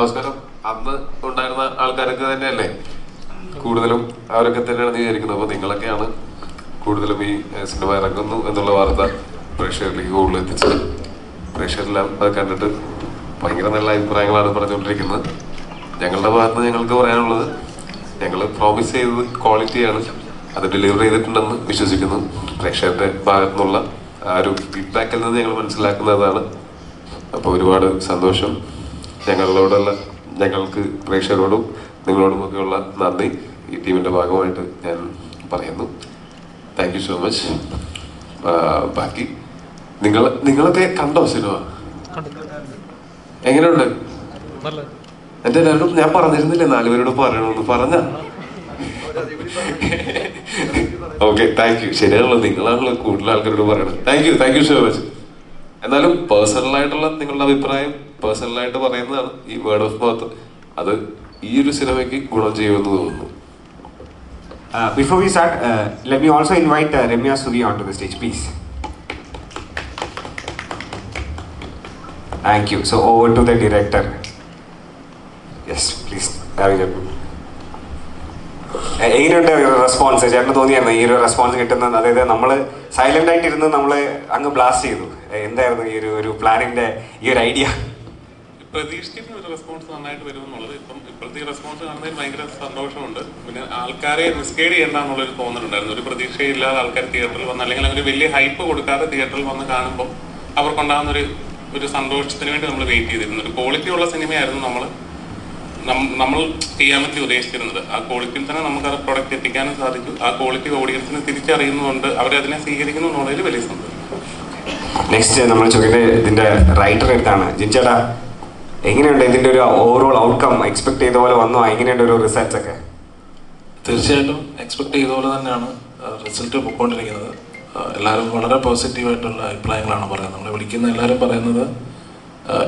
നമസ്കാരം. അന്ന് ഉണ്ടായിരുന്ന ആൾക്കാരൊക്കെ തന്നെയല്ലേ? കൂടുതലും അവരൊക്കെ തന്നെയാണ് വിചാരിക്കുന്നത്. അപ്പൊ നിങ്ങളൊക്കെയാണ് കൂടുതലും ഈ സിനിമ ഇറങ്ങുന്നു എന്നുള്ള വാർത്ത പ്രേക്ഷകരിലേക്ക് കൂടുതൽ എത്തിച്ചത്. പ്രേക്ഷകരെല്ലാം അത് കണ്ടിട്ട് ഭയങ്കര നല്ല അഭിപ്രായങ്ങളാണ് പറഞ്ഞുകൊണ്ടിരിക്കുന്നത്. ഞങ്ങളുടെ ഭാഗത്ത് ഞങ്ങൾക്ക് പറയാനുള്ളത് ഞങ്ങൾ പ്രോമിസ് ചെയ്തത് ക്വാളിറ്റിയാണ് അത് ഡെലിവർ ചെയ്തിട്ടുണ്ടെന്ന് വിശ്വസിക്കുന്നു. പ്രേക്ഷകരുടെ ഭാഗത്തു നിന്നുള്ള ആ ഒരു ഫീഡ്ബാക്കിൽ നിന്ന് ഞങ്ങൾ മനസ്സിലാക്കുന്നതാണ്. അപ്പോൾ ഒരുപാട് സന്തോഷം. ഞങ്ങളോടുള്ള ഞങ്ങൾക്ക് പ്രേക്ഷകരോടും നിങ്ങളോടുമൊക്കെയുള്ള നന്ദി. ഈ ടീമിന്റെ ഭാഗമായിട്ട് ഞാൻ പറയുന്നു. താങ്ക് യു സോ മച്ച് ബാക്കി. നിങ്ങൾ നിങ്ങളൊക്കെ കണ്ടോ സിനിമ? എങ്ങനെയുണ്ട്? എന്റെ എല്ലാവരോടും ഞാൻ പറഞ്ഞിരുന്നില്ലേ നാലുപേരോട് പറയണമെന്ന് പറഞ്ഞ? ഓക്കെ താങ്ക് യു ശരിയാണല്ലോ നിങ്ങളാണല്ലോ കൂടുതൽ ആൾക്കാരോട് പറയണത്. Thank you thank you so much എന്നാലും പേഴ്സണലായിട്ടുള്ള നിങ്ങളുടെ അഭിപ്രായം പേഴ്സണൽ ആയിട്ട് പറയുന്നതാണ് ഈ വേർഡ് ഓഫ് മൗത്ത് അത് ഈ ഒരു സിനിമയ്ക്ക് ഗുണം ചെയ്യുമെന്ന് തോന്നുന്നു. Uh, before we start, uh, let me also invite uh, Remya Suri onto the stage, please. Thank you. So over to the director. Ravi എങ്ങനെയുണ്ട് റെസ്പോൺസ് ചേട്ടന് തോന്നിയായിരുന്നു ഈ ഒരു റെസ്പോൺസ് കിട്ടുന്നത് അതായത് നമ്മൾ സൈലന്റ് ആയിട്ട് ഇരുന്ന് നമ്മളെ അങ്ങ് ബ്ലാസ്റ്റ് ചെയ്തു. ഏഹ് എന്തായിരുന്നു ഈ ഒരു ഒരു പ്ലാനിന്റെ ഈ ഒരു ഐഡിയ പ്രതീക്ഷിക്കുന്ന ഒരു റെസ്പോൺസ് നന്നായിട്ട് വരുമെന്നുള്ളത് ഇപ്പം ഇപ്പോഴത്തെ റെസ്പോൺസ് കാണുന്നതിൽ ഭയങ്കര സന്തോഷമുണ്ട്. പിന്നെ ആൾക്കാരെ മിസ്ഗൈഡ് ചെയ്യണ്ട എന്നുള്ളൊരു തോന്നലുണ്ടായിരുന്നു. ഒരു പ്രതീക്ഷയില്ലാതെ ആൾക്കാർ തിയേറ്ററിൽ വന്ന് അല്ലെങ്കിൽ അങ്ങനെ വലിയ ഹൈപ്പ് കൊടുക്കാതെ തിയേറ്ററിൽ വന്ന് കാണുമ്പോൾ അവർക്കുണ്ടാകുന്ന ഒരു ഒരു സന്തോഷത്തിന് വേണ്ടി നമ്മൾ വെയിറ്റ് ചെയ്തിരുന്നു. ഒരു ക്വാളിറ്റി ഉള്ള സിനിമയായിരുന്നു നമ്മൾ നമ്മൾ ചെയ്യാൻ വേണ്ടി ഉദ്ദേശിച്ചിരുന്നത്. ആ ക്വാളിറ്റിയിൽ തന്നെ നമുക്ക് ആ പ്രൊഡക്റ്റ് എത്തിക്കാനും സാധിച്ചു. ആ ക്വാളിറ്റി ഓഡിയൻസിന് തിരിച്ചറിയുന്നുണ്ട് അവരതിനെ സ്വീകരിക്കുന്നു എന്നുള്ളതിൽ വലിയ സന്തോഷം. നെക്സ്റ്റ് നമ്മൾ ചോദിക്കേണ്ട ഇതിന്റെ റൈറ്റർ എടുത്താണ്. ജിൻചേട്ടാ എങ്ങനെയുണ്ട് ഇതിന്റെ ഒരു ഓവറോൾ ഔട്ട്കം എക്സ്പെക്ട് ചെയ്ത പോലെ വന്നോ? എങ്ങനെയുണ്ട് ഒരു റിസൾട്ട്സ് ഒക്കെ? തീർച്ചയായിട്ടും എക്സ്പെക്ട് ചെയ്ത പോലെ തന്നെയാണ് റിസൾട്ട് പൊയ്ക്കൊണ്ടിരിക്കുന്നത് എല്ലാവരും വളരെ പോസിറ്റീവായിട്ടുള്ള അഭിപ്രായങ്ങളാണ് പറയുന്നത്. നമ്മളെ വിളിക്കുന്ന എല്ലാവരും പറയുന്നത്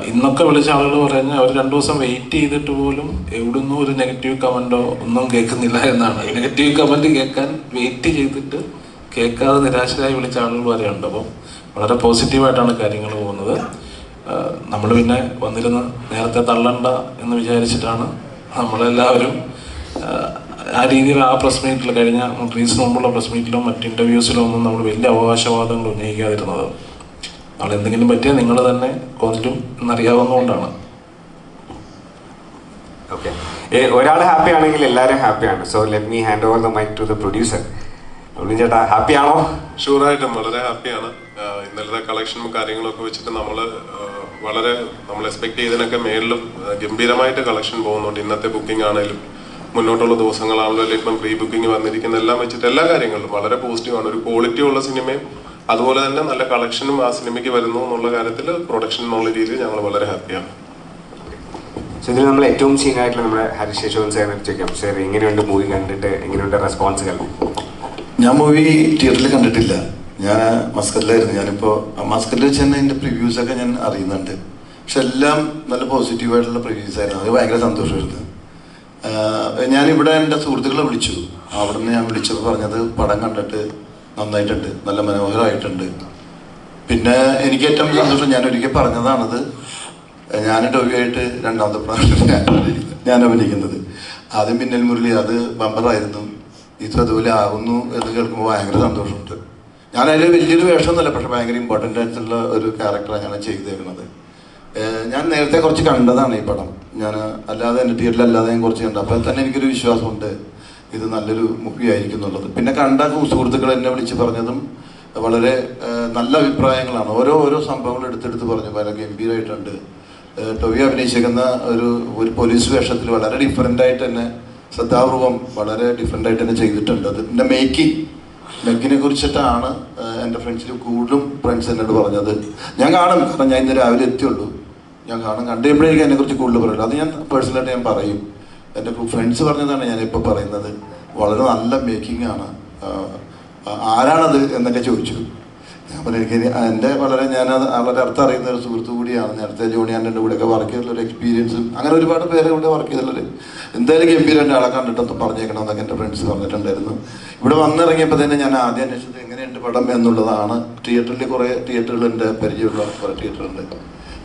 ഇന്നൊക്കെ വിളിച്ച ആളുകൾ പറഞ്ഞാൽ അവർ രണ്ടു ദിവസം വെയിറ്റ് ചെയ്തിട്ട് പോലും എവിടുന്നും ഒരു നെഗറ്റീവ് കമന്റോ ഒന്നും കേൾക്കുന്നില്ല എന്നാണ്. നെഗറ്റീവ് കമന്റ് കേൾക്കാൻ വെയിറ്റ് ചെയ്തിട്ട് കേൾക്കാതെ നിരാശരായി വിളിച്ച ആളുകൾ വരെയുണ്ട്. അപ്പം വളരെ പോസിറ്റീവായിട്ടാണ് കാര്യങ്ങൾ പോകുന്നത്. നമ്മൾ പിന്നെ വന്നിരുന്ന് നേരത്തെ തള്ളണ്ട എന്ന് വിചാരിച്ചിട്ടാണ് നമ്മളെല്ലാവരും ആ രീതിയിൽ ആ പ്രസ് മീറ്റിൽ കഴിഞ്ഞ റിലീസിന് മുമ്പുള്ള പ്രസ് മീറ്റിലോ മറ്റ് ഇന്റർവ്യൂസിലോ ഒന്നും നമ്മൾ വലിയ അവകാശവാദങ്ങൾ ഉന്നയിക്കാതിരുന്നത്. നമ്മൾ എന്തെങ്കിലും പറ്റിയാൽ നിങ്ങൾ തന്നെ കൊല്ലും എന്നറിയാവുന്നതുകൊണ്ടാണ്. ഓക്കെ ഒരാൾ ഹാപ്പി ആണെങ്കിൽ എല്ലാവരും ഹാപ്പിയാണ് so let me hand over the mic to the producer ഉള്ളി ചേട്ടാ ഹാപ്പിയാണോ ആണോ? ഷുവറായിട്ടും വളരെ ഹാപ്പിയാണ് ഇന്നലത്തെ കളക്ഷനും കാര്യങ്ങളൊക്കെ വെച്ചിട്ട് നമ്മൾ വളരെ നമ്മൾ എക്സ്പെക്ട് ചെയ്തതിനൊക്കെ മേളിലും ഗംഭീരമായിട്ട് കളക്ഷൻ പോകുന്നുണ്ട്. ഇന്നത്തെ ബുക്കിംഗ് ആണെങ്കിലും മുന്നോട്ടുള്ള ദിവസങ്ങളാണെങ്കിലും ഇപ്പം പ്രീ ബുക്കിംഗ് വന്നിരിക്കുന്ന എല്ലാം വെച്ചിട്ട് എല്ലാ കാര്യങ്ങളിലും വളരെ പോസിറ്റീവാണ് ഒരു ക്വാളിറ്റി ഉള്ള സിനിമയും അതുപോലെ തന്നെ നല്ല കളക്ഷനും ആ സിനിമയ്ക്ക് വരുന്നു എന്നുള്ള കാര്യത്തിൽ പ്രൊഡക്ഷൻ എന്നുള്ള രീതിയിൽ ഞങ്ങൾ വളരെ ഹാപ്പിയാണ് സോ ഇതിൽ നമ്മൾ ഏറ്റവും സീൻ ആയിട്ടുള്ള നമ്മുടെ ഹരീഷ് യശോൻ സാറിനെ ചോദിക്കാം. സാർ എങ്ങനെയുണ്ട് മൂവി കണ്ടിട്ട് എങ്ങനെയുണ്ട് റെസ്പോൺസുകൾ ഞാൻ മൂവി തിയേറ്ററിൽ കണ്ടിട്ടില്ല. ഞാൻ മസ്കറ്റിലായിരുന്നു. ഞാനിപ്പോൾ മസ്കറ്റിൽ വെച്ച് തന്നെ പ്രിവ്യൂസ് ഒക്കെ ഞാൻ അറിയുന്നുണ്ട്. പക്ഷെ എല്ലാം നല്ല പോസിറ്റീവായിട്ടുള്ള പ്രിവ്യൂസ് ആയിരുന്നു. അത് ഭയങ്കര സന്തോഷമായിരുന്നു. ഞാനിവിടെ എന്റെ സുഹൃത്തുക്കളെ വിളിച്ചു. അവിടെ നിന്ന് ഞാൻ വിളിച്ചത് പറഞ്ഞത് പടം കണ്ടിട്ട് നന്നായിട്ടുണ്ട്. നല്ല മനോഹരമായിട്ടുണ്ട്. പിന്നെ എനിക്ക് ഏറ്റവും സന്തോഷം ഞാൻ ഒരിക്കൽ പറഞ്ഞതാണത് ഞാൻ ടോവിയായിട്ട് രണ്ടാമത്തെ പ്രാവശ്യം ഞാൻ അഭിനയിക്കുന്നത്. ഞാൻ അഭിനയിക്കുന്നത്. ആദ്യം പിന്നൽ മുരളി അത് ബമ്പറായിരുന്നു ഇത് അതുപോലെ ആകുന്നു എന്ന് കേൾക്കുമ്പോൾ ഭയങ്കര സന്തോഷമുണ്ട്. ഞാൻ അതിൽ വലിയൊരു വേഷമൊന്നുമല്ല പക്ഷെ ഭയങ്കര ഇമ്പോർട്ടന്റ് ആയിട്ടുള്ള ഒരു ക്യാരക്ടറാണ് ഞാൻ ചെയ്തേക്കുന്നത്. ഞാൻ നേരത്തെ കുറച്ച് കണ്ടതാണ് ഈ പടം. ഞാൻ അല്ലാതെ എന്റെ തിയേറ്ററിൽ അല്ലാതെ ഞാൻ കുറച്ച് കണ്ടു. അപ്പോൾ തന്നെ എനിക്കൊരു വിശ്വാസമുണ്ട് ഇത് നല്ലൊരു മൂവി ആയിരിക്കും എന്നുള്ളത്. പിന്നെ കണ്ട സുഹൃത്തുക്കൾ എന്നെ വിളിച്ച് പറഞ്ഞതും വളരെ നല്ല അഭിപ്രായങ്ങളാണ്. ഓരോ ഓരോ സംഭവങ്ങൾ എടുത്തെടുത്ത് പറഞ്ഞു. പല ഗംഭീരമായിട്ടുണ്ട് ടൊവി അഭിനയിച്ചേക്കുന്ന ഒരു ഒരു പോലീസ് വേഷത്തിൽ വളരെ ഡിഫറെന്റ് ആയിട്ട് തന്നെ ശ്രദ്ധാപൂർവം വളരെ ഡിഫറെന്റ് ആയിട്ട് തന്നെ ചെയ്തിട്ടുണ്ട്. അതിന്റെ മേക്കിംഗ് മെക്കിനെ കുറിച്ചിട്ടാണ് എന്റെ ഫ്രണ്ട്സിൽ കൂടുതലും ഫ്രണ്ട്സ് എന്നോട് പറഞ്ഞത്. ഞാൻ കാണും കാരണം ഞാൻ ഇന്ന് രാവിലെ എത്തിയുള്ളൂ. ഞാൻ കാണും കണ്ടുമ്പോഴേക്കും അതിനെക്കുറിച്ച് കൂടുതൽ പറയുള്ളൂ. അത് ഞാൻ പേഴ്സണലായിട്ട് ഞാൻ പറയും. എന്റെ ഫ്രണ്ട്സ് പറഞ്ഞതാണ് ഞാനിപ്പോൾ പറയുന്നത്. വളരെ നല്ല മേക്കിംഗ് ആണ്. ആരാണത് എന്നൊക്കെ ചോദിച്ചു. പറഞ്ഞു എനിക്ക് എന്റെ വളരെ ഞാൻ വളരെ അർത്ഥം അറിയുന്ന ഒരു സുഹൃത്തു കൂടിയാണ്. നേരത്തെ ജോണിയാന്റെ കൂടെയൊക്കെ വർക്ക് ചെയ്തിട്ടുള്ള ഒരു എക്സ്പീരിയൻസും അങ്ങനെ ഒരുപാട് പേരെ കൂടെ വർക്ക് ചെയ്തിട്ടുള്ളത് എന്തായാലും ഗംഭീരന്റെ ആളെ കണ്ടിട്ടൊന്ന് പറഞ്ഞേക്കണം എന്നൊക്കെ എന്റെ ഫ്രണ്ട്സ് പറഞ്ഞിട്ടുണ്ടായിരുന്നു. ഇവിടെ വന്നിറങ്ങിയപ്പോൾ തന്നെ ഞാൻ ആദ്യം അന്വേഷിച്ചത് എങ്ങനെയുണ്ട് പടം എന്നുള്ളതാണ്. തിയേറ്ററിൽ കുറേ തിയേറ്ററുകളുണ്ട് പരിചയമുള്ള കുറേ തിയേറ്ററുണ്ട്.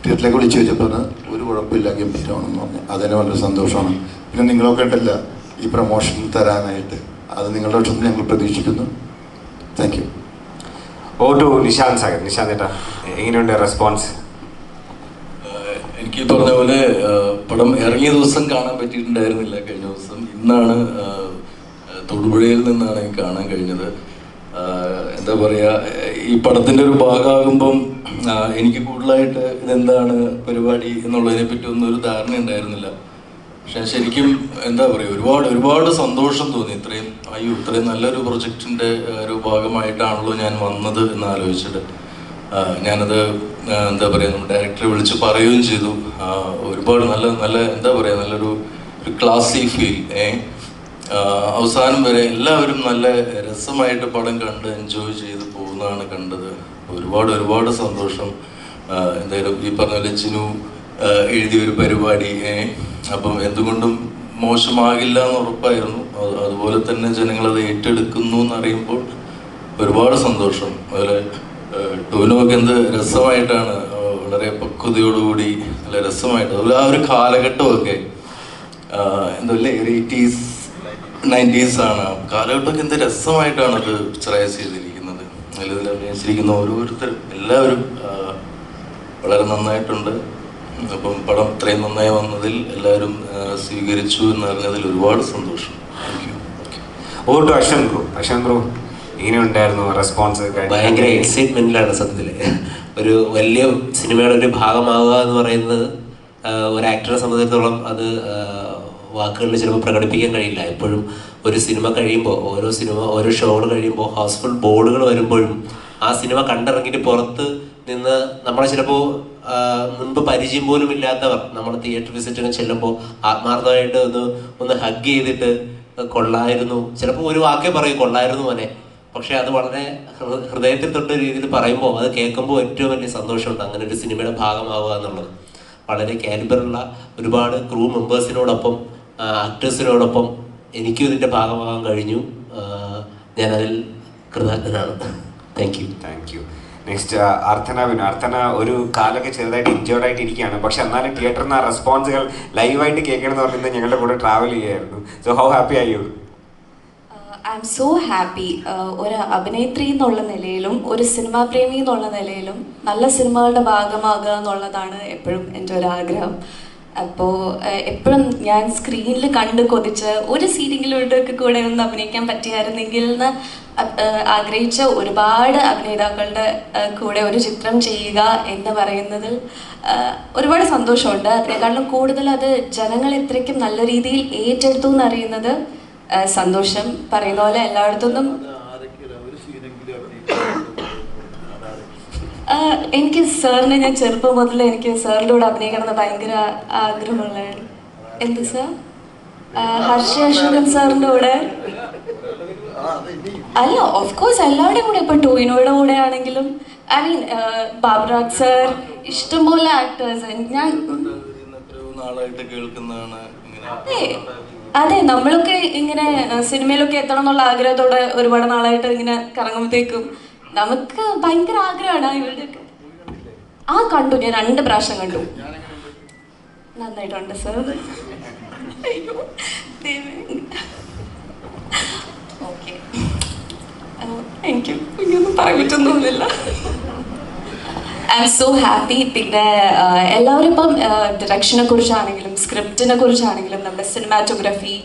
തിയേറ്ററിലേക്ക് വിളിച്ചു ചോദിച്ചപ്പോൾ ഒരു കുഴപ്പമില്ല ഗംഭീരമാണെന്ന് പറഞ്ഞു. അതിന് വളരെ സന്തോഷമാണ്. പിന്നെ നിങ്ങളൊക്കെ ഉണ്ടല്ല ഈ പ്രൊമോഷൻ തരാനായിട്ട്. അത് നിങ്ങളുടെ പക്ഷത്ത് ഞങ്ങൾ പ്രതീക്ഷിക്കുന്നു. Thank you over to Nishant Sagar. Nishant ഏട്ടാ എങ്ങനെയുണ്ട് റെസ്പോൺസ് എനിക്ക് പറഞ്ഞ പോലെ പടം ഇറങ്ങിയ ദിവസം കാണാൻ പറ്റിയിട്ടുണ്ടായിരുന്നില്ല കഴിഞ്ഞ ദിവസം. ഇന്നാണ് തൊടുപുഴയിൽ നിന്നാണ് എനിക്ക് കാണാൻ കഴിഞ്ഞത്. എന്താ പറയുക ഈ പടത്തിന്റെ ഒരു ഭാഗമാകുമ്പം എനിക്ക് കൂടുതലായിട്ട് ഇതെന്താണ് പരിപാടി എന്നുള്ളതിനെ പറ്റി ഒന്നും ഒരു ധാരണ ഉണ്ടായിരുന്നില്ല. പക്ഷെ ശരിക്കും എന്താ പറയുക ഒരുപാട് ഒരുപാട് സന്തോഷം തോന്നി. ഇത്രയും അയ്യോ ഇത്രയും നല്ലൊരു പ്രൊജക്റ്റിന്റെ ഒരു ഭാഗമായിട്ടാണല്ലോ ഞാൻ വന്നത് എന്ന് ആലോചിച്ചിട്ട്. ഞാനത് എന്താ പറയുക നമ്മുടെ ഡയറക്ടറെ വിളിച്ച് പറയുകയും ചെയ്തു. ഒരുപാട് നല്ല നല്ല എന്താ പറയുക നല്ലൊരു ഒരു ക്ലാസി ഫീൽ ഏ? അവസാനം വരെ എല്ലാവരും നല്ല രസമായിട്ട് പടം കണ്ട് എൻജോയ് ചെയ്ത് പോകുന്നതാണ് കണ്ടത്. ഒരുപാട് ഒരുപാട് സന്തോഷം. എന്തായാലും ഈ പറഞ്ഞ പോലെ ചിനു എഴുതിയ ഒരു പരിപാടി അപ്പം എന്തുകൊണ്ടും മോശമാകില്ല എന്ന് ഉറപ്പായിരുന്നു അതുപോലെ തന്നെ ജനങ്ങളത് ഏറ്റെടുക്കുന്നു എന്നറിയുമ്പോൾ ഒരുപാട് സന്തോഷം. അതുപോലെ ടോവിനോക്ക് എന്ത് രസമായിട്ടാണ് വളരെ പക്വതയോടുകൂടി നല്ല രസമായിട്ട്. അതുപോലെ ആ ഒരു കാലഘട്ടമൊക്കെ എന്തല്ലേ എന്താ ഒരു എയ്റ്റീസ് നയന്റീസ് ആണ്. കാലഘട്ടമൊക്കെ എന്ത് രസമായിട്ടാണ് അത് പിക്ചറൈസ് ചെയ്തിരിക്കുന്നത്. ഇതിൽ അഭിനയിച്ചിരിക്കുന്ന ഓരോരുത്തരും എല്ലാവരും വളരെ നന്നായിട്ടുണ്ട്. അപ്പം പടം ഇത്രയും നന്നായി വന്നതിൽ എല്ലാവരും സ്വീകരിച്ചു എന്നറിഞ്ഞതിൽ ഒരുപാട് സന്തോഷം. താങ്ക് യു ഓ ടു എങ്ങനെയുണ്ടായിരുന്നു റെസ്പോൺസ് ഭയങ്കര എക്സൈറ്റ്മെന്റിലാണ് സത്യത്തിൽ ഒരു വലിയ സിനിമയുടെ ഒരു ഭാഗമാവുക എന്ന് പറയുന്നത് ഒരു ആക്ടറെ സംബന്ധിച്ചിടത്തോളം അത് വാക്കുകളിൽ ചിലപ്പോൾ പ്രകടിപ്പിക്കാൻ കഴിയില്ല. എപ്പോഴും ഒരു സിനിമ കഴിയുമ്പോൾ ഓരോ സിനിമ ഓരോ ഷോകൾ കഴിയുമ്പോൾ ഹൗസ്ഫുൾ ബോർഡുകൾ വരുമ്പോഴും ആ സിനിമ കണ്ടിറങ്ങിയിട്ട് പുറത്ത് നിന്ന് നമ്മളെ ചിലപ്പോൾ മുൻപ് പരിചയം പോലും ഇല്ലാത്തവർ നമ്മൾ തിയേറ്റർ വിസിറ്റിന് ചെല്ലുമ്പോൾ ആത്മാർത്ഥമായിട്ട് ഒന്ന് ഒന്ന് ഹഗ് ചെയ്തിട്ട് കൊള്ളായിരുന്നു. ചിലപ്പോൾ ഒരു വാക്കേ പറയും കൊള്ളായിരുന്നു മോനെ. പക്ഷെ അത് വളരെ ഹൃദയത്തിൽ തൊട്ട രീതിയിൽ പറയുമ്പോൾ അത് കേൾക്കുമ്പോൾ ഏറ്റവും വലിയ സന്തോഷമുണ്ട് അങ്ങനെ ഒരു സിനിമയുടെ ഭാഗമാവുക എന്നുള്ളത്. വളരെ കാലിബറുള്ള ഒരുപാട് ക്രൂ മെമ്പേഴ്സിനോടൊപ്പം ആക്ടേഴ്സിനോടൊപ്പം എനിക്കും ഇതിന്റെ ഭാഗമാകാൻ കഴിഞ്ഞു. ഞാൻ അതിൽ കൃതജ്ഞനാണ്. Thank you thank you next Arthana Vinu. Arthana ഒരു കാലൊക്കെ ചെറുതായിട്ട് ഇഞ്ചേർഡ് ആയിട്ട് ഇരിക്കുകയാണ്. പക്ഷെ എന്നാലും തിയേറ്ററിൽ നിന്ന് ആ റെസ്പോൺസുകൾ ലൈവായിട്ട് കേൾക്കണം എന്ന് പറയുന്നത് ഞങ്ങളുടെ കൂടെ ട്രാവൽ ചെയ്യായിരുന്നു. സോ ഹൗ ഹാപ്പി ആയി you I'm so happy ഒരു അഭിനേത്രി എന്നുള്ള നിലയിലും ഒരു സിനിമാ പ്രേമി എന്നുള്ള നിലയിലും നല്ല സിനിമകളുടെ ഭാഗമാകുക എന്നുള്ളതാണ് എപ്പോഴും എന്റെ ഒരു ആഗ്രഹം. അപ്പോൾ എപ്പോഴും ഞാൻ സ്ക്രീനിൽ കണ്ട് കൊതിച്ച് ഒരു സീരിയലിലൂടെയൊക്കെ കൂടെ ഒന്ന് അഭിനയിക്കാൻ പറ്റിയായിരുന്നെങ്കിൽ എന്ന് ആഗ്രഹിച്ച ഒരുപാട് അഭിനേതാക്കളുടെ കൂടെ ഒരു ചിത്രം ചെയ്യുക എന്ന് പറയുന്നതിൽ ഒരുപാട് സന്തോഷമുണ്ട്. അതിനേക്കാളും കൂടുതൽ അത് ജനങ്ങൾ ഇത്രയ്ക്കും നല്ല രീതിയിൽ ഏറ്റെടുത്തു എന്നറിയുന്നത് സന്തോഷം പറയുന്ന പോലെ എല്ലായിടത്തുനിന്നും. എനിക്ക് സാറിനെ ഞാൻ ചെറുപ്പം മുതൽ എനിക്ക് സാറിന്റെ കൂടെ അഭിനയിക്കണം എന്ന് ഭയങ്കര ആഗ്രഹമുള്ളതാണ് എന്ത് സാർ? ഹർഷ അശോകൻ സാറിന്റെ കൂടെ? അല്ല ഓഫ് കോഴ്സ് എല്ലാവരുടെയും കൂടെ ഇപ്പൊ ടോയിനോയുടെ കൂടെ ആണെങ്കിലും. ഐ മീൻ ബാബുരാജ് സാർ ഇഷ്ടംപോലെ ആക്ടേഴ്സ് ഞാൻ നാളായിട്ട് കേൾക്കുന്നതാണ് അതെ നമ്മളൊക്കെ ഇങ്ങനെ സിനിമയിലൊക്കെ എത്തണം എന്നുള്ള ആഗ്രഹത്തോടെ ഒരുപാട് നാളായിട്ട് ഇങ്ങനെ കറങ്ങുമ്പോഴത്തേക്കും നമുക്ക് ഭയങ്കര ആഗ്രഹമാണ് ഇവരുടെയൊക്കെ ആ കണ്ടു ഞാൻ രണ്ട് പ്രാവശ്യം കണ്ടു. നന്നായിട്ടുണ്ട് സർ ഓക്കെ. എനിക്ക് ഇനിയൊന്നും പറയാൻ പറ്റുന്നൊന്നുമില്ല ഐ എം സോ ഹാപ്പി പിന്നെ എല്ലാവരും ഇപ്പം ഡിറക്ഷനെ കുറിച്ചാണെങ്കിലും സ്ക്രിപ്റ്റിനെ കുറിച്ചാണെങ്കിലും നമ്മുടെ സിനിമാറ്റോഗ്രഫി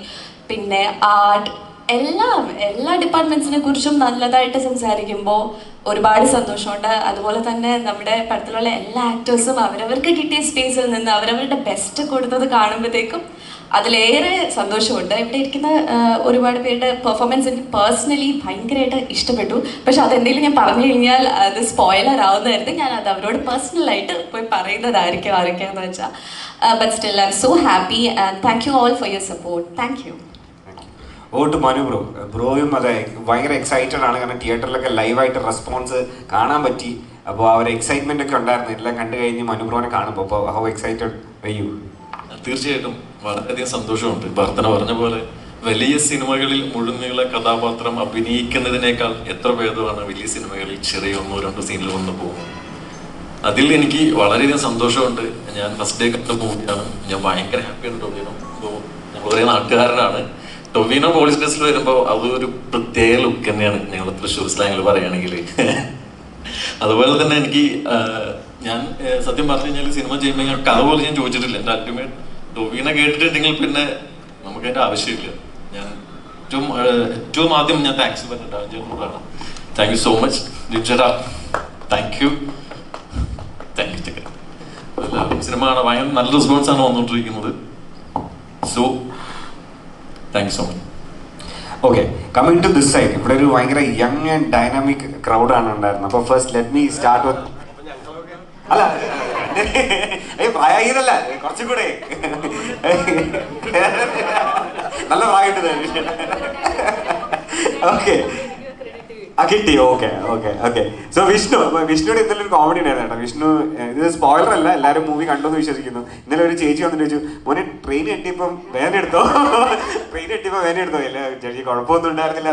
പിന്നെ ആർട്ട് എല്ലാം എല്ലാ ഡിപ്പാർട്ട്മെന്റ്സിനെ കുറിച്ചും നല്ലതായിട്ട് സംസാരിക്കുമ്പോൾ ഒരുപാട് സന്തോഷമുണ്ട്. അതുപോലെ തന്നെ നമ്മുടെ പടത്തിലുള്ള എല്ലാ ആക്ടേഴ്സും അവരവർക്ക് കിട്ടിയ സ്പേസിൽ നിന്ന് അവരവരുടെ ബെസ്റ്റ് കൊടുത്തത് കാണുമ്പോഴത്തേക്കും അതിലേറെ സന്തോഷമുണ്ട്. ഇവിടെ ഇരിക്കുന്ന ഒരുപാട് പേരുടെ പെർഫോമൻസ് എനിക്ക് പേഴ്സണലി ഭയങ്കരമായിട്ട് ഇഷ്ടപ്പെട്ടു. പക്ഷെ അതെന്തെങ്കിലും ഞാൻ പറഞ്ഞു കഴിഞ്ഞാൽ അത് സ്പോയിലർ ആവുന്നതായിരുന്നു ഞാൻ അത് അവരോട് പേഴ്സണലായിട്ട് പോയി പറയുന്നതായിരിക്കും ആരൊക്കെയാന്ന് വെച്ചാൽ but still I'm so happy and thank you all for your support thank you over to Manu bro. ബ്രോയും അതെ ഭയങ്കര എക്സൈറ്റഡ് ആണ്. കാരണം തിയേറ്ററിലൊക്കെ ലൈവായിട്ട് റെസ്പോൺസ് കാണാൻ പറ്റി. അപ്പോൾ ആ ഒരു എക്സൈറ്റ്മെന്റ് ഒക്കെ ഉണ്ടായിരുന്നു. എല്ലാം കണ്ടു കഴിഞ്ഞ് മനു ബ്രോനെ കാണുമ്പോൾ അപ്പോൾ ഹൗ എക്സൈറ്റഡ് യു തീർച്ചയായിട്ടും. വളരെയധികം സന്തോഷമുണ്ട്. ഭർത്തന പറഞ്ഞ പോലെ വലിയ സിനിമകളിൽ മുഴുനീള കഥാപാത്രം അഭിനയിക്കുന്നതിനേക്കാൾ എത്ര ഭേദമാണ് വലിയ സിനിമകളിൽ ചെറിയ ഒന്നോ രണ്ടോ സീനിൽ വന്ന് പോകുന്നത്. അതിൽ എനിക്ക് വളരെയധികം സന്തോഷമുണ്ട്. ഞാൻ ഫസ്റ്റ് ഡേ കണ്ട മൂവിയാണ് ഞാൻ ഭയങ്കര ഹാപ്പിയാണ് ടൊവിനോ. ഞങ്ങൾ ഒരേ നാട്ടുകാരനാണ്. ടൊവിനോ പോലീസ് ഡ്രസ്സിൽ വരുമ്പോൾ അതൊരു പ്രത്യേക ലുക്ക് തന്നെയാണ്. ഞങ്ങൾ തൃശ്ശൂർ സ്ലാങ്ങിൽ പറയുകയാണെങ്കിൽ. അതുപോലെ തന്നെ എനിക്ക് ഞാൻ സത്യം പറഞ്ഞു കഴിഞ്ഞാൽ സിനിമ ചെയ്യുമ്പോൾ ഞാൻ കഥ പോലും ഞാൻ ചോദിച്ചിട്ടില്ല. എന്റെ അൾട്ടിമേറ്റ് ടൊവിനെ കേട്ടിട്ടുണ്ടെങ്കിൽ പിന്നെ നമുക്ക് അതിന്റെ ആവശ്യമില്ല. ഞാൻ ഏറ്റവും ഏറ്റവും ആദ്യം ഞാൻ താങ്ക്സ് പറഞ്ഞിട്ടാണ് താങ്ക് യു സോ മച്ച് ജിജറ താങ്ക് യു താങ്ക് യു എല്ലാവരും സിനിമ കാണാൻ ഭയങ്കര നല്ല റെസ്പോൺസ് ആണ് വന്നുകൊണ്ടിരിക്കുന്നത് so thank you so much okay coming to this side ഇവിടെ ഒരു ഭയങ്കര യങ് ആൻഡ് ഡൈനാമിക് ക്രൗഡാണ് ഉണ്ടായിരുന്നത്. അപ്പോൾ first let me start with അല്ല ഏയ് പ്രായതല്ല കുറച്ചും കൂടെ. നല്ല പ്രായമുണ്ട് ഓക്കെ ആ കിട്ടി. Okay okay okay so Vishnu വിഷ്ണുവിടെ ഇന്നലെ ഒരു കോമഡി ഉണ്ടായിരുന്നു വിഷ്ണു ഇത് സ്പോയിലർ അല്ല എല്ലാവരും മൂവി കണ്ടു എന്ന് വിശ്വസിക്കുന്നു. ഇന്നലെ ഒരു ചേച്ചി വന്നിട്ട് ചോദിച്ചു മോനെ ട്രെയിൻ കെട്ടിയപ്പം വേദന എടുത്തോ? ട്രെയിൻ കെട്ടിയപ്പോ വേദന എടുത്തോ? ഇല്ല ചേച്ചി കുഴപ്പമൊന്നും ഉണ്ടായിരുന്നില്ല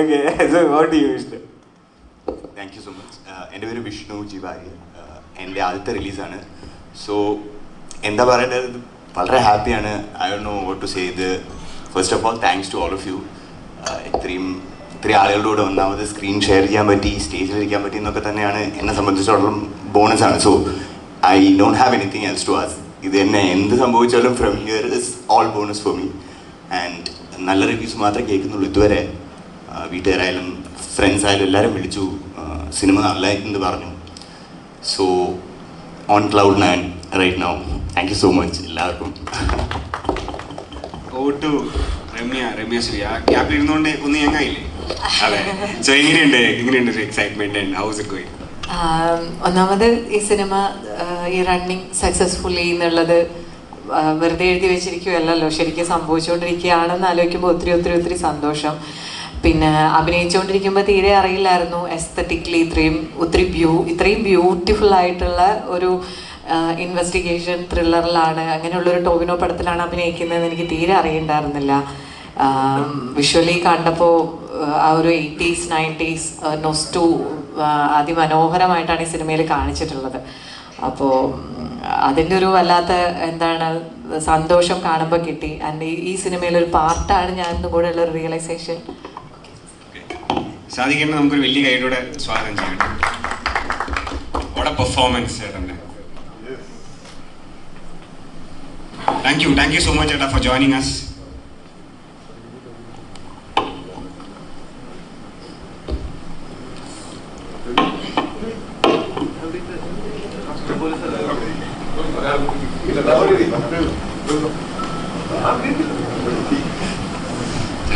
okay so what you Vishnu thank you so much എന്റെ പേര് വിഷ്ണു ജിവാരി. എന്റെ ആദ്യത്തെ റിലീസാണ്. സോ എന്താ പറയേണ്ടത്? വളരെ ഹാപ്പിയാണ്. ഐ ഡോ നോ വോട്ട് ടു സേ ഇത് first of all thanks to all of you ഇത്രയും ഇത്രയും ആളുകളുടെ കൂടെ ഒന്നാമത് സ്ക്രീൻ ഷെയർ ചെയ്യാൻ പറ്റി സ്റ്റേജിൽ ഇരിക്കാൻ പറ്റി എന്നൊക്കെ തന്നെയാണ് എന്നെ സംബന്ധിച്ചിടത്തോളം ബോണസ് ആണ്. So I don't have anything else to ask ഇത് എന്നെ എന്ത് സംഭവിച്ചാലും from here is all bonus for me and നല്ല റിവ്യൂസ് മാത്രമേ കേൾക്കുന്നുള്ളൂ ഇതുവരെ. ആ, വീട്ടുകാരായാലും ഫ്രണ്ട്സ് ആയാലും എല്ലാവരും വിളിച്ചു. സിനിമ എന്ന് പറഞ്ഞു. So on cloud nine right now thank you so much എല്ലാവർക്കും. Over to Ramya Ramya Sree. ആ ഗ്യാപ്പിൽ ഇരുന്നുകൊണ്ട് ഒന്ന് ഞങ്ങായില്ലേ അതെ. സോ എങ്ങനെയുണ്ട്? എങ്ങനെയുണ്ട് ഒരു എക്സൈറ്റ്മെന്റ് ഹൗസ് ഇറ്റ് ഗോയിങ് ഒന്നാമത് ഈ സിനിമ ഈ റണ്ണിങ് സക്സസ്ഫുള്ളി എന്നുള്ളത് വെറുതെ എഴുതി വെച്ചിരിക്കുകയല്ലല്ലോ. ശരിക്കും സംഭവിച്ചുകൊണ്ടിരിക്കുകയാണെന്ന് ആലോചിക്കുമ്പോൾ ഒത്തിരി ഒത്തിരി ഒത്തിരി സന്തോഷം. പിന്നെ അഭിനയിച്ചുകൊണ്ടിരിക്കുമ്പോൾ തീരെ അറിയില്ലായിരുന്നു. എസ്തറ്റിക്കലി ഇത്രയും ഒത്തിരി ബ്യൂ ഇത്രയും ബ്യൂട്ടിഫുൾ ആയിട്ടുള്ള ഒരു ഇൻവെസ്റ്റിഗേഷൻ ത്രില്ലറിലാണ് അങ്ങനെയുള്ളൊരു ടോവിനോ പടത്തിലാണ് അഭിനയിക്കുന്നതെന്ന് എനിക്ക് തീരെ അറിയണ്ടായിരുന്നില്ല. വിഷ്വലി കണ്ടപ്പോൾ ആ ഒരു എയ്റ്റീസ് നയന്റീസ് നൊസ്റ്റു അതിമനോഹരമായിട്ടാണ് ഈ സിനിമയിൽ കാണിച്ചിട്ടുള്ളത്. അപ്പോൾ അതിന്റെ ഒരു വല്ലാത്ത എന്താണ് സന്തോഷം കാണുമ്പോൾ കിട്ടി. ആൻഡ് ഈ സിനിമയിലൊരു പാർട്ടാണ് ഞാൻ കൂടെ ഉള്ള ഒരു റിയലൈസേഷൻ സാധിക്കേണ്ട നമുക്കൊരു വലിയ കൈയിലൂടെ സ്വാഗതം ചെയ്യണം അവിടെ പെർഫോമൻസ് ചേട്ടന്റെ thank you thank you so much ചേട്ടാ ഫോർ ജോയിനിങ് അസ്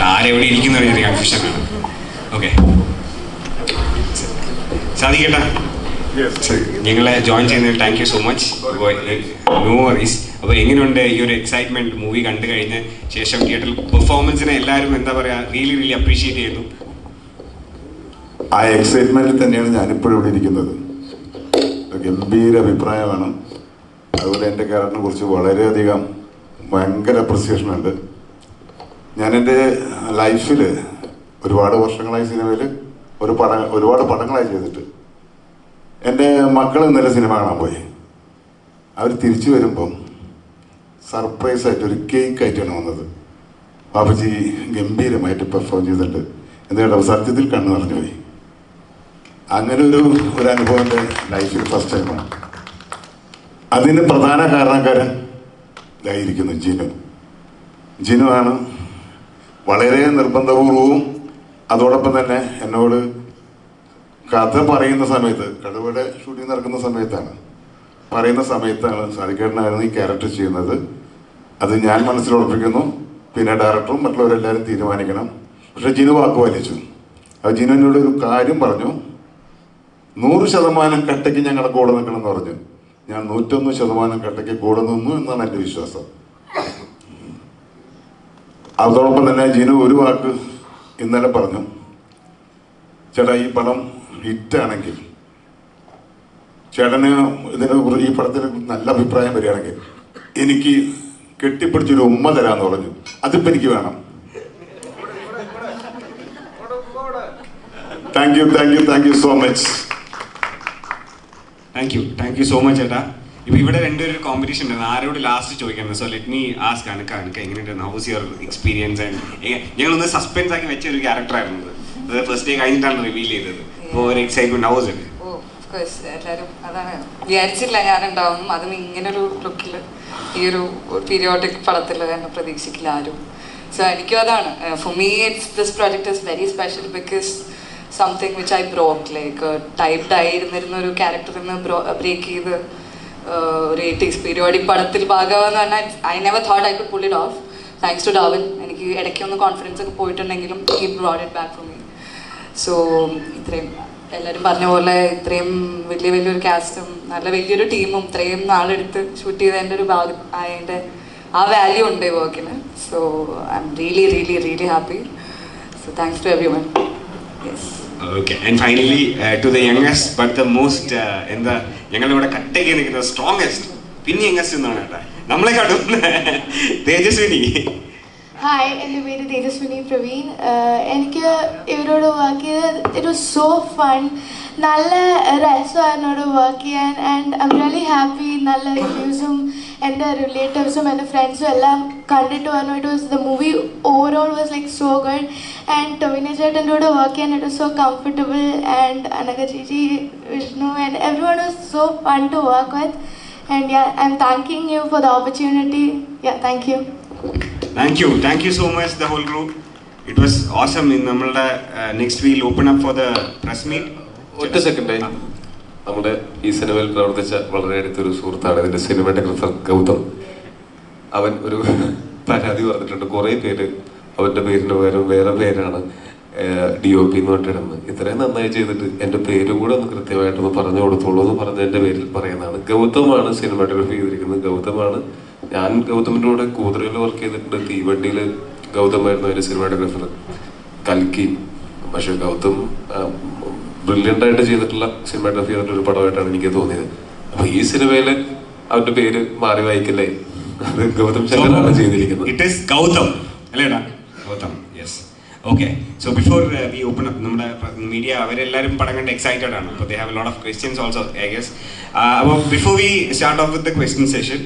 ആരെവിടെ ഇരിക്കുന്ന ഒരു കൺഫ്യൂഷനാണ് ഓക്കെ സാധിക്കട്ടാ ഞങ്ങളെ ജോയിൻ ചെയ്യുന്നതിൽ thank you so much no worries അപ്പോൾ എങ്ങനെയുണ്ട് ഈ ഒരു എക്സൈറ്റ്മെന്റ് മൂവി കണ്ടു കഴിഞ്ഞ ശേഷം തിയേറ്ററിൽ പെർഫോമൻസിനെ എല്ലാവരും എന്താ പറയുക റിയലി റിയലി അപ്രീഷിയേറ്റ് ചെയ്യുന്നു? ആ എക്സൈറ്റ്മെന്റിൽ തന്നെയാണ് ഞാനിപ്പോഴും ഇവിടെ ഇരിക്കുന്നത്. ഗംഭീര അഭിപ്രായമാണ്. അതുപോലെ എന്റെ ക്യാരക്ടറിനെ കുറിച്ച് വളരെയധികം ഭയങ്കര അപ്രിസിയേഷൻ ഉണ്ട്. ഞാൻ എന്റെ ലൈഫിൽ ഒരുപാട് വർഷങ്ങളായി സിനിമയിൽ ഒരു പട ഒരുപാട് പടങ്ങളായി ചെയ്തിട്ട്. എന്റെ മക്കൾ ഇന്നലെ സിനിമ കാണാൻ പോയി. അവർ തിരിച്ചു വരുമ്പം സർപ്രൈസ് ആയിട്ട് ഒരു കേക്ക് ആയിട്ടാണ് വന്നത്. ബാബുജി ഗംഭീരമായിട്ട് പെർഫോം ചെയ്തിട്ടുണ്ട്. എന്താ സത്യത്തിൽ കണ്ണു നിറഞ്ഞു പോയി. അങ്ങനെ ഒരു ഒരു അനുഭവം എന്റെ ലൈഫിൽ ഫസ്റ്റ് ടൈമാണ് അതിന് പ്രധാന കാരണക്കാരൻ ഇതായിരിക്കുന്നു ജിനു. ജിനു ആണ് വളരെ നിർബന്ധപൂർവവും അതോടൊപ്പം തന്നെ എന്നോട് കഥ പറയുന്ന സമയത്ത് കടുവയുടെ ഷൂട്ടിംഗ് നടക്കുന്ന സമയത്താണ്. പറയുന്ന സമയത്താണ് സാധിക്കേട്ടനായിരുന്നു ഈ ക്യാരക്ടർ ചെയ്യുന്നത്. അത് ഞാൻ മനസ്സിലുറപ്പിക്കുന്നു പിന്നെ ഡയറക്ടറും മറ്റുള്ളവരെല്ലാവരും തീരുമാനിക്കണം. പക്ഷെ ജിനു വാക്ക് വലിച്ചു അത് ജിനു എന്നോട് ഒരു കാര്യം പറഞ്ഞു. നൂറ് ശതമാനം കട്ടയ്ക്ക് ഞങ്ങളുടെ കൂടെ നിൽക്കണം എന്ന് പറഞ്ഞു. ഞാൻ നൂറ്റൊന്ന് ശതമാനം കട്ടയ്ക്ക് കൂടെ നിന്നു എന്നാണ് എന്റെ വിശ്വാസം. അതോടൊപ്പം തന്നെ ജിനു ഒരു വാക്ക് ഇന്നലെ പറഞ്ഞു ചേട്ടാ ഈ പടം ഹിറ്റാണെങ്കിൽ ചേട്ടന് ഇതിനെ ഈ പടത്തിന് നല്ല അഭിപ്രായം വരികയാണെങ്കിൽ എനിക്ക് കെട്ടിപ്പിടിച്ചൊരു ഉമ്മ തരാന്ന് പറഞ്ഞു. അതിപ്പോ എനിക്ക് വേണം. Thank you thank you thank you so much thank you thank you so much ചേട്ടാ. ഇപ്പൊ ഇവിടെ രണ്ടുപേരും കോമ്പറ്റീഷൻ ഉണ്ടായിരുന്നു ആരോട് ലാസ്റ്റ് ചോദിക്കുന്നത് so let me ask Anagha Anagha എങ്ങനെയുണ്ടായിരുന്നു ഹൗസ് യുവർ എക്സ്പീരിയൻസ് ആൻഡ് ഞങ്ങളൊന്ന് സസ്പെൻസ് ആക്കി വെച്ച ഒരു ക്യാരക്ടർ ആയിരുന്നു അത്. ഫസ്റ്റ് ഡേ കഴിഞ്ഞിട്ടാണ് റിവീൽ ചെയ്തത്. അപ്പോൾ ഒരു എക്സൈറ്റ്മെന്റ് ഹൗസ് ഉണ്ട് എല്ലാവരും അതാണ്. വിചാരിച്ചില്ല ഞാനുണ്ടാവും. അതും ഇങ്ങനൊരു ലുക്കിൽ ഈ ഒരു പീരിയോഡിക് പടത്തിൽ എന്നെ പ്രതീക്ഷിക്കില്ല ആരും. സോ എനിക്കും അതാണ്. For me it's this project is very special because something which I broke like typed ആയിരുന്നിരുന്ന ഒരു ക്യാരക്ടറിൽ ബ്രേക്ക് ചെയ്ത് എയ്റ്റീസ് പീരിയോഡിക് പടത്തിൽ ഭാഗമെന്ന് പറഞ്ഞാൽ I never thought I could pull it off thanks to Darwin എനിക്ക് ഇടയ്ക്കൊന്ന് കോൺഫിഡൻസ് ഒക്കെ പോയിട്ടുണ്ടെങ്കിലും ഈ brought it back for me so ഇത്രയും എല്ലാവരും പറഞ്ഞ പോലെ ഇത്രയും വലിയ വലിയൊരു കാസ്റ്റും നല്ല വലിയൊരു ടീമും ഇത്രയും നാളെടുത്ത് ഷൂട്ട് ചെയ്തതിന്റെ ഒരു ഭാഗം അതിന്റെ ആ വാല്യൂ ഉണ്ട് ഈ വർക്കിന് so I'm really really really happy so thanks to everyone okay and finally to the youngest but the most എന്താ ഞങ്ങളിവിടെ കട്ടയ്ക്ക് നിൽക്കുന്ന സ്ട്രോങ്സ്റ്റ് പിന്നെ യങ്ങസ്റ്റ് എന്നാണ് കേട്ടോ. നമ്മളെ കാട്ടും തേജസ്വിനി. ഹായ് എന്റെ പേര് തേജസ്വിനി പ്രവീൺ. ആഹ് എനിക്ക് ഇവരോട് വർക്ക് ചെയ്ത് ഇറ്റ് വാസ് സോ ഫൺ നല്ല രസമാണ് എന്നോട് വർക്ക് ചെയ്യാൻ and I'm really happy നല്ല റിവ്യൂസും എന്റെ റിലേറ്റീവ്സും എന്റെ ഫ്രണ്ട്സും എല്ലാം കണ്ടിട്ട് പറഞ്ഞു it was the movie overall was like so good and Tovino ചേട്ടന്റെ കൂടെ വർക്ക് ചെയ്യാൻ it was so comfortable and Anagha ചേച്ചി Vishnu and everyone was so fun to work with and yeah I'm thanking you for the opportunity yeah thank you thank you thank you so much the whole group it was awesome നമ്മളുടെ next we'll open up for the press meet ഒറ്റ second നമ്മുടെ ഈ സിനിമയിൽ പ്രവർത്തിച്ച വളരെ അടുത്തൊരു സുഹൃത്താണ്. ഇതിന്റെ സിനിമാറ്റോഗ്രാഫർ ഗൗതം. അവൻ ഒരു പരാതി പറഞ്ഞിട്ടുണ്ട്. കുറെ പേര് അവന്റെ പേരിന് പകരം വേറെ പേരാണ് ഡി ഒ പി എന്ന് പറഞ്ഞിടുന്നത് ഇത്രയും നന്നായി ചെയ്തിട്ട് എന്റെ പേര് കൂടെ ഒന്ന് കൃത്യമായിട്ടൊന്ന് പറഞ്ഞു കൊടുത്തോളൂ എന്ന് പറഞ്ഞതിന്റെ പേരിൽ പറയുന്നതാണ്. ഗൗതമാണ് സിനിമാറ്റോഗ്രഫി ചെയ്തിരിക്കുന്നത്. ഗൗതമാണ് ഞാൻ ഗൗതമിന്റെ കൂടെ കൂതറയിൽ വർക്ക് ചെയ്തിട്ടുണ്ട്. തീവണ്ടിയിൽ ഗൗതമായിരുന്നു അതിന്റെ സിനിമാറ്റോഗ്രാഫർ. കൽക്കി. പക്ഷെ ഗൗതം ബ്രില്യന്റ് ആയിട്ട് ചെയ്തിട്ടുള്ള സിനിമാറ്റോഗ്രഫി ചെയ്തിട്ടുള്ള ഒരു പടമായിട്ടാണ് എനിക്ക് തോന്നിയത്. അപ്പൊ ഈ സിനിമയിൽ അവന്റെ പേര് മാറി വായിക്കല്ലേ? അത് ഗൗതം ശങ്കറാണ് ചെയ്തിരിക്കുന്നത്. ഇറ്റ് ഈസ് ഗൗതം അല്ലേടാ Gautham yes okay so before we open up നമ്മുടെ മീഡിയ അവരെല്ലാവരും പടം കണ്ട് എക്സൈറ്റഡ് ആണ്. അപ്പോൾ they have lot of questions also I guess അപ്പോൾ before we start off with the question session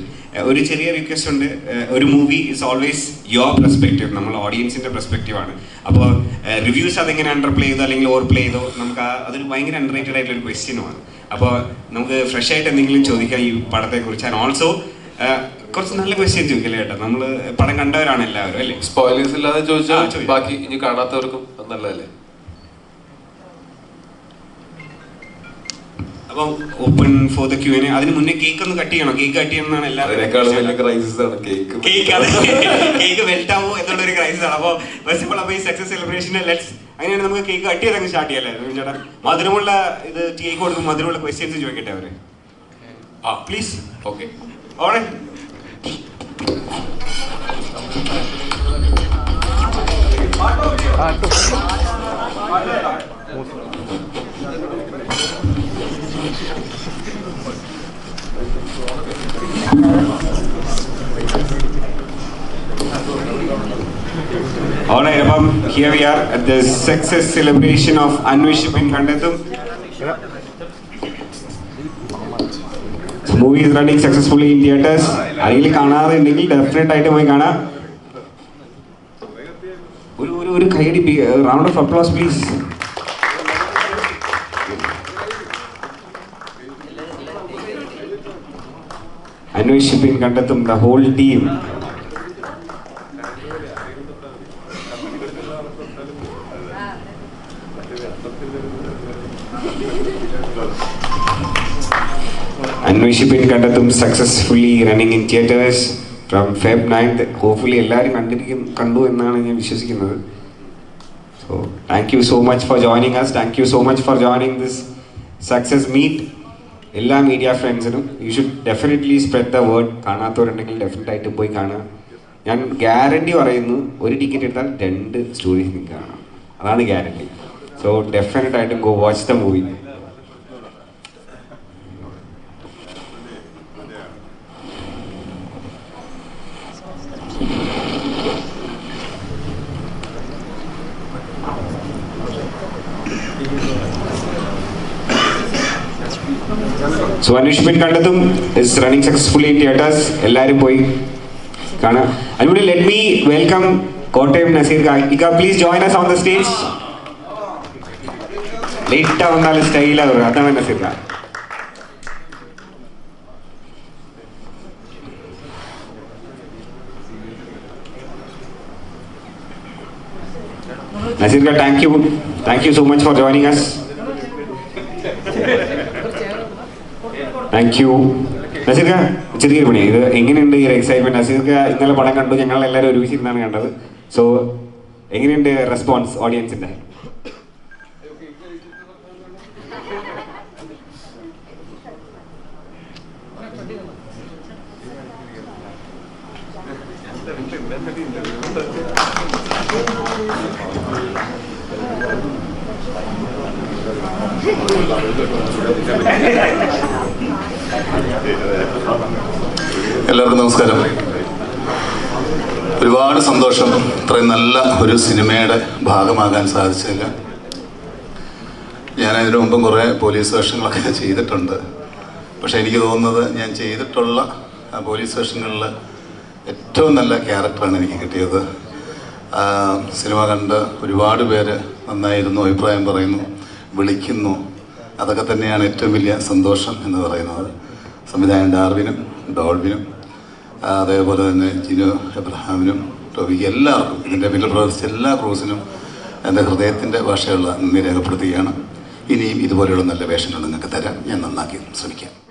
ഒരു ചെറിയ റിക്വസ്റ്റ് ഉണ്ട്. ഒരു movie is always your perspective നമ്മൾ ഓഡിയൻസിന്റെ പെർസ്പെക്റ്റീവ് ആണ്. അപ്പോൾ റിവ്യൂസ് അതെങ്ങനെ അണ്ടർ പ്ലേ ചെയ്തോ അല്ലെങ്കിൽ ഓവർ പ്ലേ ചെയ്തോ നമുക്ക് അതൊരു ഭയങ്കര അണ്ടർ റേറ്റഡ് ആയിട്ടുള്ള ഒരു ക്വസ്റ്റ്യനുമാണ് അപ്പോൾ നമുക്ക് ഫ്രഷ് ആയിട്ട് എന്തെങ്കിലും ചോദിക്കാം ഈ പടത്തെ കുറിച്ച് ആൻഡ് ഓൾസോ കുറച്ച് നല്ല ക്വസ്റ്റ്യൻ ചോദിക്കല്ലേ കേട്ടോ നമ്മൾ പടം കണ്ടവരാണ് എല്ലാവരും അല്ലേ? സ്പോയിലേഴ്സ് ഇല്ലാതെ ചോദിച്ചാൽ ബാക്കി ഇനി കാണാത്തവർക്കും നല്ലതല്ലേ? അപ്പം ഓപ്പൺ ഫോർ ദ ക്യൂ അതിന് മുന്നേ കേക്ക് ഒന്ന് കട്ട് ചെയ്യണം? കേക്ക് കട്ട് ചെയ്യണം എന്നാണ് എല്ലാവരും കേക്ക് കേക്ക് അത് കേക്ക് വെൽറ്റ് ആവോ എന്നുള്ള ഒരു ക്രൈസിസ് ആണ്. അപ്പോൾ ഫസ്റ്റ് ഓഫ് ഓൾ അപ്പോൾ ഈ സക്സസ് സെലിബ്രേഷൻ ലെറ്റ്സ് അങ്ങനെയാണ് നമുക്ക് കേക്ക് കട്ട് ചെയ്ത് അങ്ങ് സ്റ്റാർട്ട് ചെയ്യാല്ലേ? ചേട്ടാ മധുരമുള്ള ഇത് കേക്ക് കൊടുക്കും മധുരമുള്ള ക്വസ്റ്റ്യൻസ് ചോദിക്കട്ടെ അവർ? ആ പ്ലീസ് ഓക്കെ ഓണേ here we are at the success celebration of Anweshippin Kandethum movie is running successfully in ആരെങ്കിലും കാണാതെ ഉണ്ടെങ്കിൽ ഡെഫിനറ്റ് ആയിട്ട് പോയി കാണാം. ഒരു ഒരു ഒരു കൈയടി round of applause please Anweshippin Kandethum the whole team Anweshippin Kandethum successfully running in theatres from Feb ninth hopefully എല്ലാവരും കണ്ടിരിക്കും കണ്ടു എന്നാണ് ഞാൻ വിശ്വസിക്കുന്നത്. So thank you so much for joining us thank you so much for joining this success meet എല്ലാ media ഫ്രണ്ട്സിനും you should definitely spread the word കാണാത്തവരുണ്ടെങ്കിൽ definite ആയിട്ട് പോയി കാണുക. ഞാൻ ഗ്യാരണ്ടി പറയുന്നു ഒരു ടിക്കറ്റ് എടുത്താൽ രണ്ട് സ്റ്റോറീസ് നിങ്ങൾക്ക് കാണാം. അതാണ് ഗ്യാരണ്ടി സോ ഡെഫിനറ്റ് ആയിട്ടും go watch the movie so Anweshippin കണ്ടതും is running successfully in theatres എല്ലാവരും പോയി കാണാം. അതിലൂടെ let me welcome Kottayam Nazeer ഇക്ക please join us on the stage ലേറ്റാ വന്നാലും സ്റ്റൈലാ അതാണ് Nazeer Khan Khan thank you thank you so much for joining us thank you Nazeer Khan ചെറിയൊരു പണി ഇത് എങ്ങനെയുണ്ട് ഈ എക്സൈറ്റ്മെന്റ് നസീർ ഖാൻ ഇന്നലെ പടം കണ്ടു. ഞങ്ങൾ എല്ലാവരും ഒരുമിച്ചിരുന്നാണ് കണ്ടത്. സോ എങ്ങനെയുണ്ട് റെസ്പോൺസ് ഓഡിയൻസിന്റെ എല്ലാവർക്കും നമസ്കാരം ഒരുപാട് സന്തോഷം. ഇത്രയും നല്ല ഒരു സിനിമയുടെ ഭാഗമാകാൻ സാധിച്ചില്ല ഞാൻ അതിനു മുമ്പും കുറേ പോലീസ് വേഷങ്ങളൊക്കെ ചെയ്തിട്ടുണ്ട്. പക്ഷേ എനിക്ക് തോന്നുന്നത് ഞാൻ ചെയ്തിട്ടുള്ള പോലീസ് വേഷങ്ങളിൽ ഏറ്റവും നല്ല ക്യാരക്ടറാണ് എനിക്ക് കിട്ടിയത്. സിനിമ കണ്ട് ഒരുപാട് പേര് നന്നായിരുന്നു അഭിപ്രായം പറയുന്നു വിളിക്കുന്നു. അതൊക്കെ തന്നെയാണ് ഏറ്റവും വലിയ സന്തോഷം എന്ന് പറയുന്നത്. സംവിധായകൻ ഡാർവിനും ഡോൾവിനും അതേപോലെ തന്നെ ജിനു എബ്രഹാമിനും ടോബിക്ക് എല്ലാവർക്കും ഇതിന്റെ പിന്നിൽ പ്രവർത്തിച്ച എല്ലാ ക്രൂസിനും എന്റെ ഹൃദയത്തിന്റെ ഭാഷയുള്ള നന്ദി രേഖപ്പെടുത്തുകയാണ്. ഇനിയും ഇതുപോലെയുള്ള നല്ല വേഷങ്ങൾ നിങ്ങൾക്ക് തരാൻ ഞാൻ നന്നാക്കി ശ്രമിക്കാം.